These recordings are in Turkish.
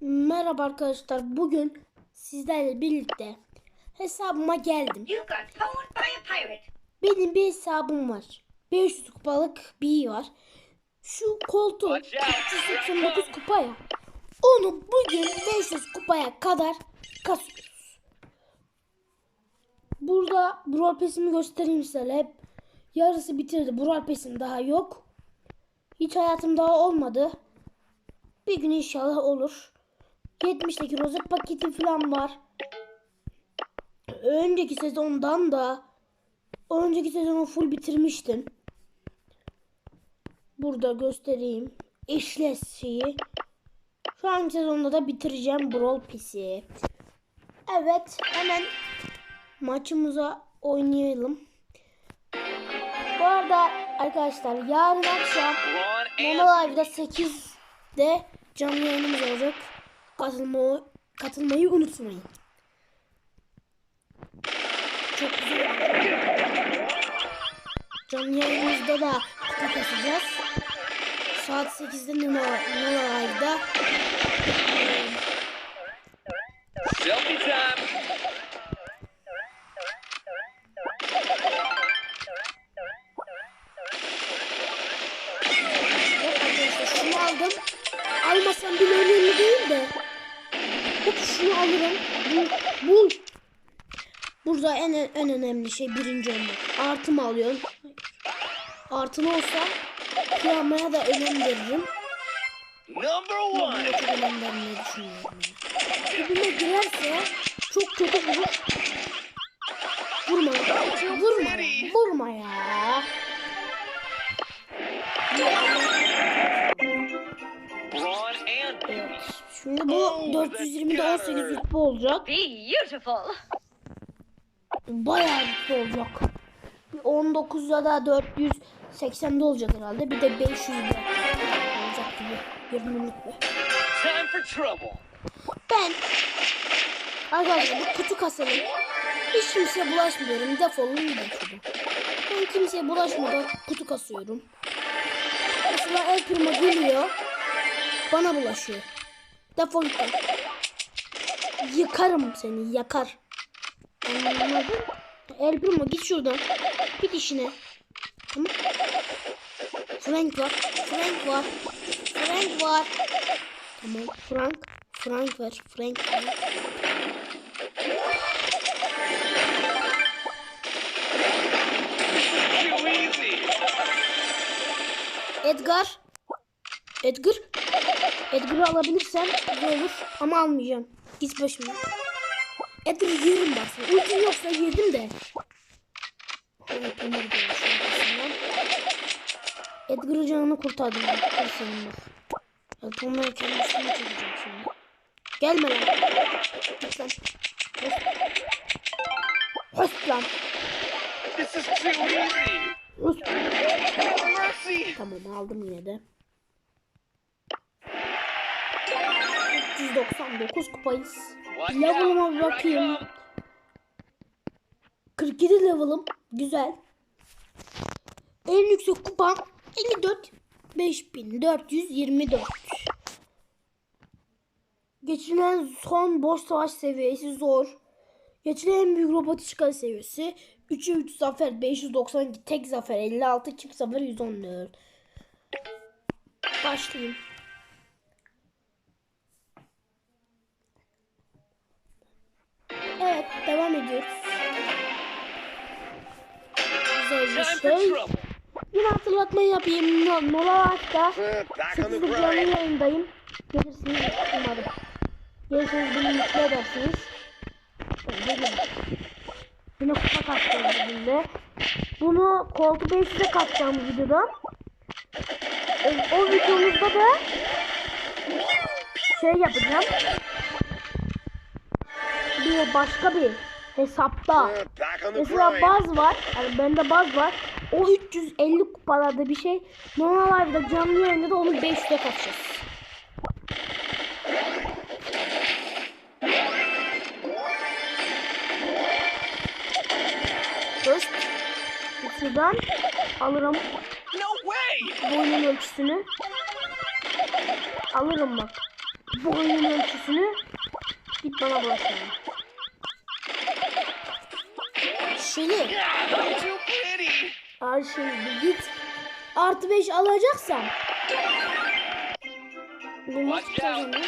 Merhaba arkadaşlar. Bugün sizlerle birlikte hesabıma geldim. Benim bir hesabım var. 500 kupalık bir var. Şu koltuğu 389 kupaya. Onu bugün 500 kupaya kadar kasıyoruz. Burada Brawl Pass'imi göstereyim size. Hep yarısı bitirdi. Brawl Pass'im daha yok. Hiç hayatım daha olmadı. Bir gün inşallah olur. 70'teki rozet paketi falan var. Önceki sezondan da önceki sezonu full bitirmiştim. Burada göstereyim. Eşles şeyi. Şu an sezonda da bitireceğim Brawl Pass'i. Evet hemen maçımıza oynayalım. Bu arada arkadaşlar yarın akşam Mono Live'da 8'de canlı yayınımız olacak. Katılma, katılmayı unutmayın. Çok güzel. Canlı yayınımızda da kutu kasacağız. Saat 8'de Mono, Mono Live'da. En, önemli şey birinci olmak. Artı mı alıyorum? Artılı olsa kıyamaya da önem veririm. Number one. buna çok önem vermeyi düşünüyorum. ya. Dibime girerse çok kötü vurur. Vurma. Vurma. ya, Vurma ya. Evet. Şimdi bu 420'de 18 rütbe olacak. Beautiful. Bayağı rütbe olacak. Bir 19'da da 480'de olacak herhalde. Bir de 500'de olacak gibi. 20 rütbe. time for trouble. Ben arkadaşlar bu kutu kasalım. Hiç kimseye bulaşmıyorum. Defolun gidin şuradan. Ben kimseye bulaşmadan kutu kasıyorum. Mesela El Primo geliyor. Bana bulaşıyor. Defol git. Yıkarım seni. Yakar. Anladın? El Primo git şuradan. Git işine. Tamam. Frank var. Frank var. Frank var. Tamam. Frank. Frank ver. Frank easy. Edgar. Edgar. Edgar'ı alabilirsem güzel olur. Ama almayacağım. Git başıma. Edgar'ı yerim bak sen. Ultim yoksa yedim de. Evet, Ömer de. Edgar'ın canını kurtardım. senin bak. Ya Tom'la kendisini çekeceğim şimdi. Gelme lan. Git lan. Hoş lan. This is too easy. Mercy. Tamam aldım yine de. 399 kupayız. Level'ıma bakayım. 47 level'ım. Güzel. En yüksek kupam 54 5424. Geçilen son boş savaş seviyesi zor. Geçilen en büyük robot işgal seviyesi 3'e 3 zafer 592 tek zafer 56 çift zafer 114. Başlayayım. Devam ediyoruz. Güzel bir şey. Yine hatırlatma yapayım. No, Nola the 8'de canlı yayındayım. Gelirsiniz umarım. Gelirseniz beni mutlu edersiniz. Yine kupa katacağım bugün de. Bunu koltuğu 500'e katacağım bu videoda. O, o videomuzda da şey yapacağım. Bir başka bir hesapta. Mesela baz var. Yani bende baz var. O 350 kupalarda bir şey. Normal live'da canlı yayında da onu 5'te kaçacağız. First. Şuradan alırım boyunun ölçüsünü. Alırım bak. bu oyunun ölçüsünü git bana bırak şeyi bir git. Artı 5 alacaksam. Bir maç Watch out. kazanır.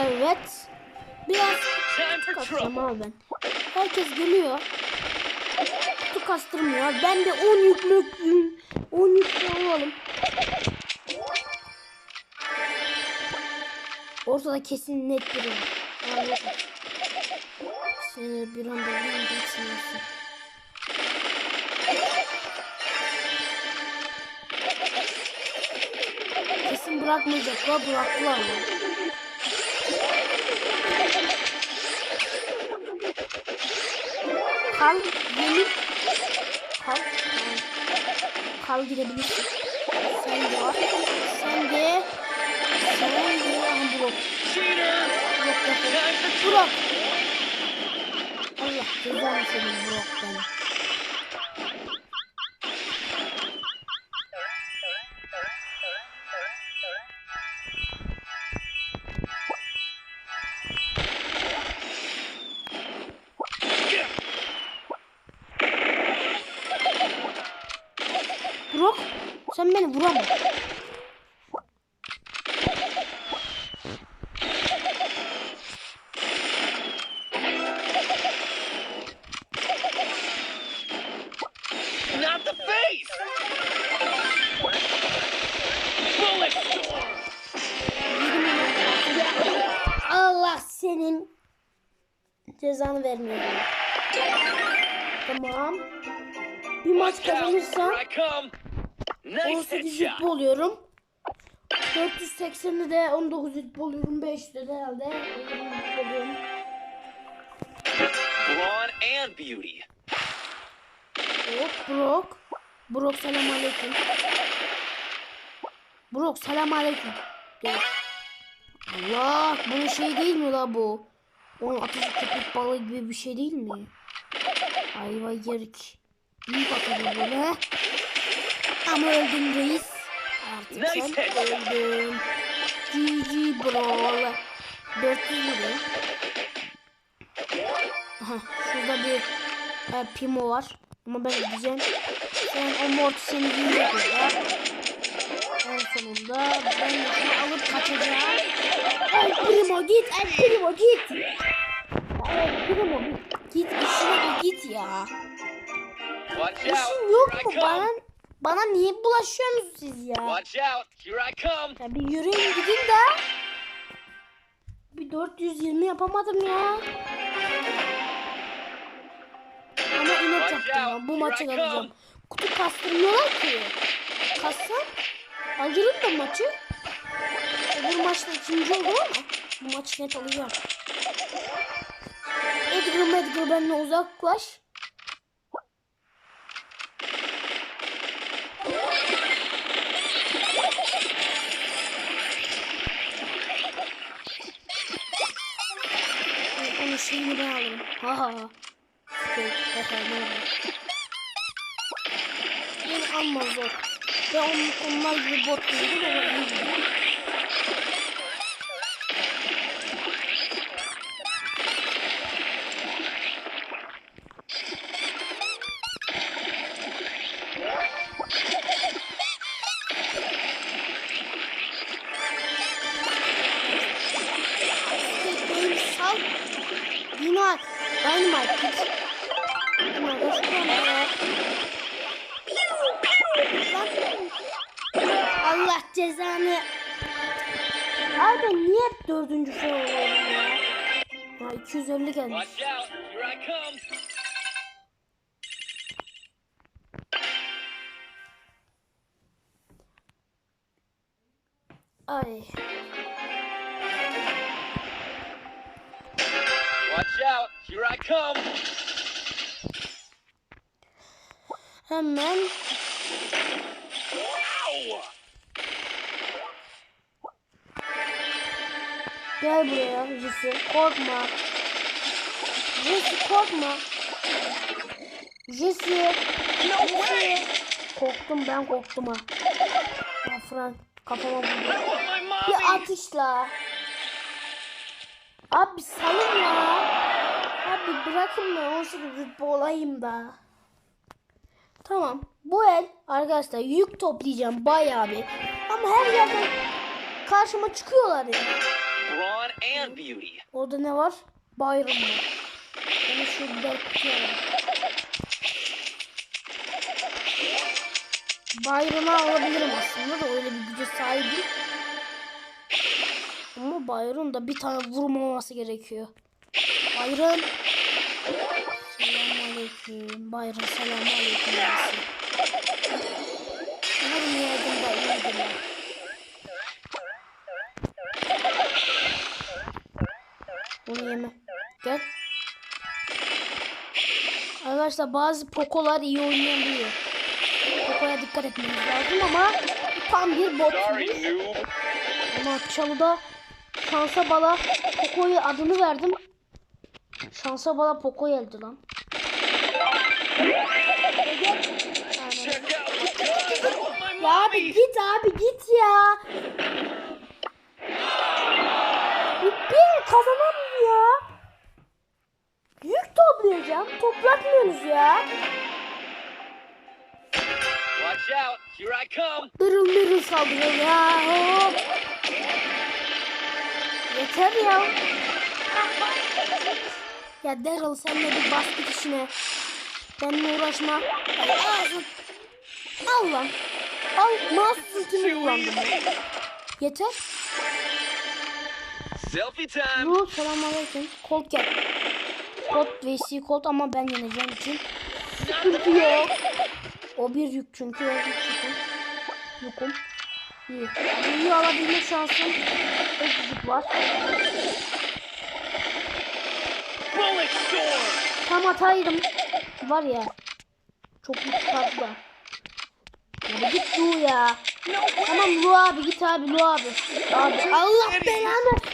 Evet. Biraz kastırma trouble. al ben. Herkes geliyor. Kutu kastırmıyor. Ben de 10 yüklük 10 yüklük alalım. Ortada kesin net. Aa, yok. Seni bir anda vurayım geçsin olsun. Kesin bırakmayacaklar bıraktılar ya. Kal yeni kal, kal girebilirsin. Sen de var. Sen de aha blok. Blok yapalım. Blok. Allah cezanı senin blok beni. Brok sen beni vuramam. Bir maç kazanırsam Here I come. Nice 18 headshot. rütbe oluyorum. 480'de de 19 rütbe oluyorum. 5'te de herhalde 20 rütbe oluyorum. Blonde and beauty. Hop Brock. Brock selam aleyküm. Brock selam aleyküm. Gel. Allah bunun şey değil mi la bu? Onun ateşi köpek balığı gibi bir şey değil mi? Ayva yerik. Büyük atıyor böyle. Ama öldün reis. Artık Nice sen öldün. GG bro. 400 vuruyor. Aha, şurada bir e, Pimo var. Ama ben gideceğim. Sen o mortisini yiyecek orada. En sonunda ben şunu alıp kaçacağım. El Primo git, El Primo git. El Primo git. Git işine bir git ya. İşin yok mu? Bana, bana niye bulaşıyorsunuz siz ya? Watch out. Here I come. Ya bir yürüyün gidin de. Bir 420 yapamadım ya. Ama inat yaptım ben. Bu maçı alacağım. Kutu kastırmıyorlar ki. Kassam alırım da maçı. Öbür maçta ikinci oldum ama bu maçı net alacağım. Edgar Edgar benimle uzaklaş. Onun şeyini ben alırım. Ha ha oldu? Beni almaz o. Ben on, onlar gibi bot değilim ama gelmiş. Watch out. Here I come. Ay. Watch out. Here I come. Hemen Ow. gel buraya Risi. Korkma. Risi korkma. Jesse. Jesse. Korktum ben korktum ha. Ya Frank kafama vurdu. Bir atışla. Abi salın ya. Abi bırakın da 18 rütbe olayım da. Tamam. Bu el arkadaşlar yük toplayacağım bayağı bir. Ama her yerden karşıma çıkıyorlar ya. Beauty. Orada ne var? Bayram var. Ben şu alayım. Bayramı alabilirim aslında da öyle bir güce sahibim. Ama Bayram da bir tane vurmaması gerekiyor. Bayram. Selamünaleyküm. Bayram selamünaleyküm. Umarım yardım da iyidir. Bunu yeme. Arkadaşlar bazı pokolar iyi oynayabiliyor. Pokoya dikkat etmemiz lazım ama tam bir bot. Ama çalıda şansa bala Poco'ya adını verdim. Şansa bala Poco geldi lan. Ya abi git abi git ya. Bir, kazanamıyor ya. Toplayacağım. Toplatmıyorsunuz ya. Watch out! Here I come! Dırıl dırıl saldırıyor ya. Hop. Yeter ya. Ya Daryl sen de bir bas git işine. Benimle uğraşma. Ay, ağzın. Al lan. Al mouse stilini kullandım. ben. Yeter. Selfie time! Bu selamünaleyküm. Colt gel. Colt VC Colt ama ben yeneceğim için. Sıkıntı yok. O bir yük çünkü. O bir yüküm. Yukum. İyi. İyi alabilme şansım. Eksiklik var. Tam ataydım. Var ya. Çok büyük farklı. Ya git Lu ya. Tamam Lu abi git abi Lu abi. Abi Allah belanı.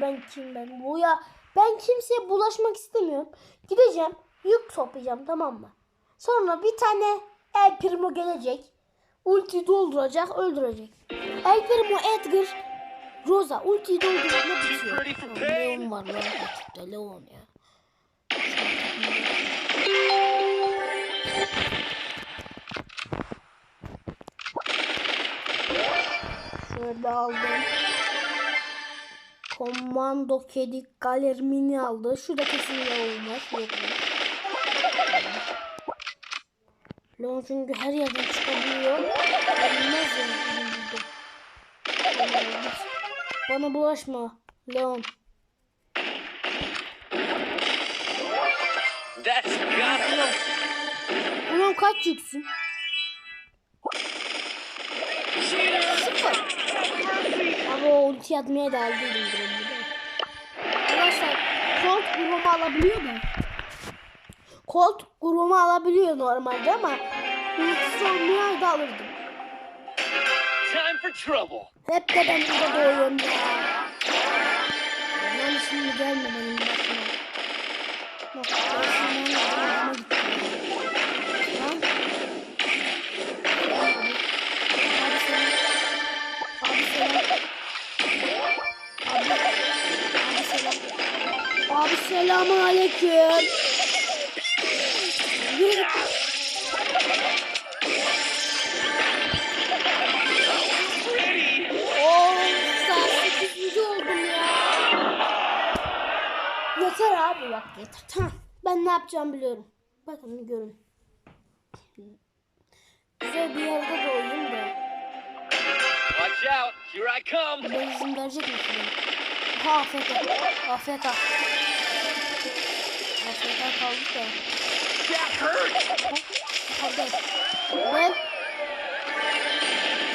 Ben kim ben? Bu ya. Ben kimseye bulaşmak istemiyorum. Gideceğim. Yük toplayacağım tamam mı? Sonra bir tane El Primo gelecek. Ulti dolduracak, öldürecek. El Primo Edgar Rosa ultiyi doldurduğunda bitiyor. Leon var lan. Rakipte Leon ya. Şöyle aldım. Komando kedi galer mini aldı. Şu da kesin var. Yok? Leon çünkü her yerden çıkabiliyor. Yani. Leon, git. Bana bulaşma. Leon. That's gotta Leon kaç yüksün? Ulti atmaya da aldıydım. Arkadaşlar Colt grubu alabiliyor mu? Colt grubu alabiliyor normalde ama ultisi olmayaydı alırdım. Time for trouble! Hep de ben burada doğuyorum ya. Lan şimdi gelme oldum ya. Yeter abi bak yeter. Tamam. Ben ne yapacağımı biliyorum. Bakın görün. Güzel bir yerde doğayım da. Watch out! Here I come! Ben izin verecek misin? Ha AFK. AFK. AFK kaldık da. That hurt! Hadi. Ben.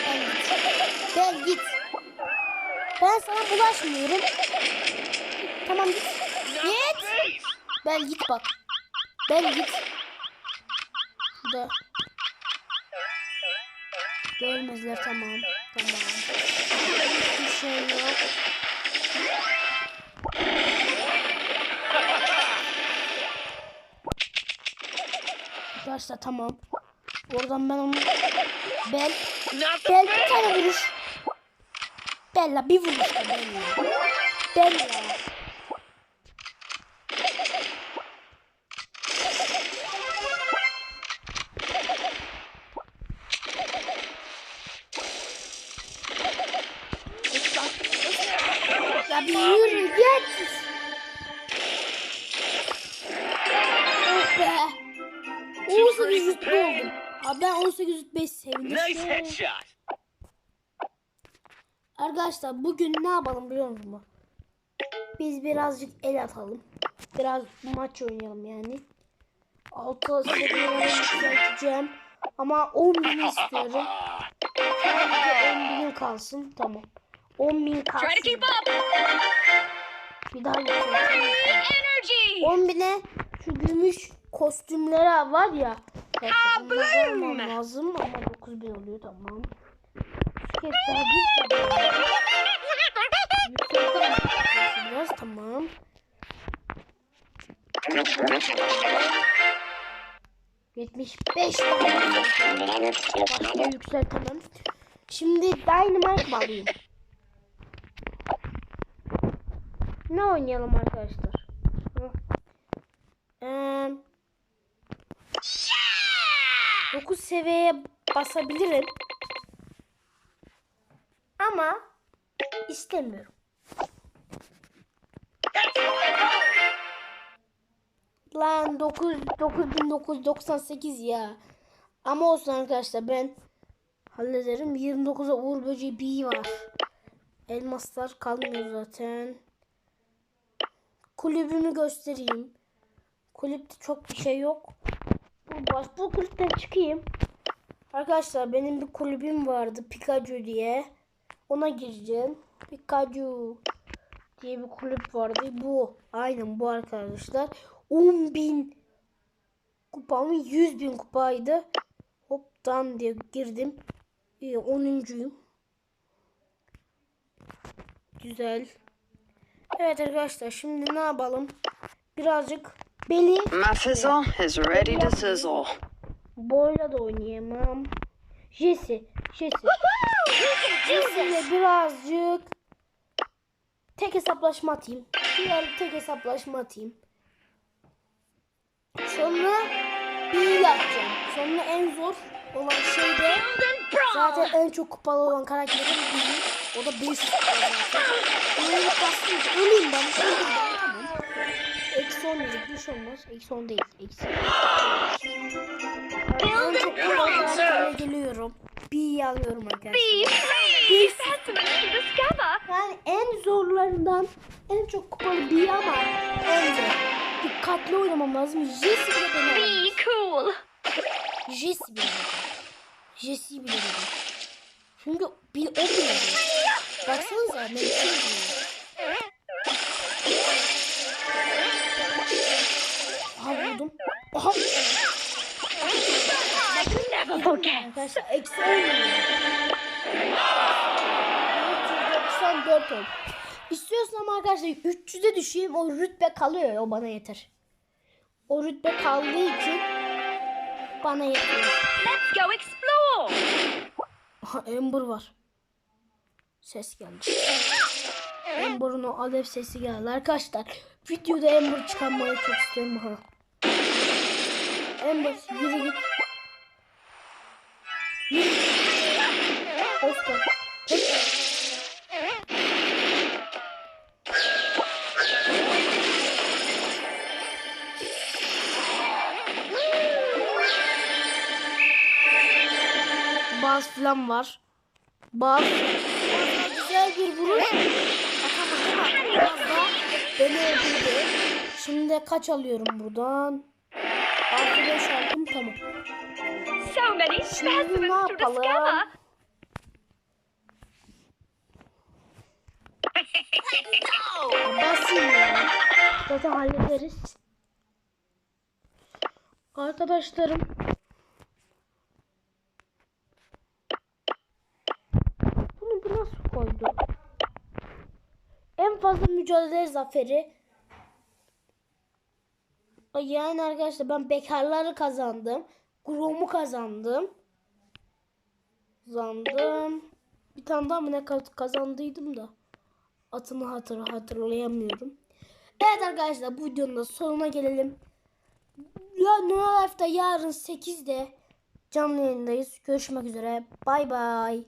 Ben git. Ben git. Ben sana bulaşmıyorum. Tamam git. Git. Ben git bak. Ben git. Şurada. Görmezler tamam. Tamam. Bir şey yok. Arkadaşlar tamam. Oradan ben onu Bel Not the Bel bir tane vuruş. Bella bir vuruş da Bella. Bella. Ya bir Arkadaşlar bugün ne yapalım biliyor musunuz? Biz birazcık el atalım. Biraz maç oynayalım yani. Altı seviyeleri yükselteceğim. Ama 10 bin istiyorum. Sadece 10 binim kalsın. Tamam. 10 bin kalsın. Bir daha. Energy. 10 bine şu gümüş kostümleri var ya. Almam lazım ama 9 bin oluyor tamam. Daha bir biraz tamam. Yetmiş beş yükseltemem. Şimdi Dynamite mi alayım? Ne oynayalım arkadaşlar? Eee 9 seviyeye basabilirim. Ama istemiyorum. Lan 9 9998 ya. Ama olsun arkadaşlar ben hallederim. 29'a Uğur Böceği B var. Elmaslar kalmıyor zaten. Kulübümü göstereyim. Kulüpte çok bir şey yok. Bu baş bu kulüpten çıkayım. Arkadaşlar benim bir kulübüm vardı Pikachu diye. Ona gireceğim. Pikachu diye bir kulüp vardı. Bu. Aynen bu arkadaşlar. 10.000 kupamı 100.000 kupaydı. Hoptan diye girdim. Ee, 10.'uyum. Güzel. Evet arkadaşlar şimdi ne yapalım? Birazcık beni My fizzle is ready to sizzle. Boyla da oynayamam. Jesse. Jesse. Jesse ile birazcık tek hesaplaşma atayım. Diğer tek hesaplaşma atayım. Sonra bir yapacağım. Sonra en zor olan şey de zaten en çok kupalı olan karakterin biri. O da 500 kupa zaten. Böyle kastım. Öleyim ben. Öldüm ben. Tamam. Eksi 10 dedik. Bir şey olmaz. Eksi 10 değil. Eksi. En çok kupalı karaktere geliyorum. Bir alıyorum arkadaşlar. Discover. Yani en zorlarından en çok kupalı bir ama en zor. Dikkatli oynamam lazım. Jesse bile beni alır. Be cool. Jesse bile dedi. Jesse'yi bile dedi. Çünkü bir o bile dedi. Baksanıza ne diyor. Aha vurdum. Aha. Arkadaşlar eksi 10 milyon. 494 oldu. İstiyorsam arkadaşlar 300'e düşeyim o rütbe kalıyor o bana yeter. O rütbe kaldığı için bana yetiyor. Let's go explore. Aha Ember var. Ses geldi. Ember'ın o alev sesi geldi. Arkadaşlar videoda Ember çıkarmayı çok istiyorum. Ha. Ember yürü git. Falan var. Baz. Bazda güzel bir vuruş. Atamadım ama beni öldürdü. Şimdi kaç alıyorum buradan? Artı 5 aldım tamam. Şimdi ne yapalım? Basayım ya. Zaten hallederiz. Arkadaşlarım. Bunu koydu? En fazla mücadele zaferi. Yani arkadaşlar ben bekarları kazandım. Chrome'u kazandım. Kazandım. Bir tane daha mı ne ka- kazandıydım da. Atını hatır hatırlayamıyorum. Evet arkadaşlar bu videonun da sonuna gelelim. Ya No Life'da yarın 8'de canlı yayındayız. Görüşmek üzere. Bay bay.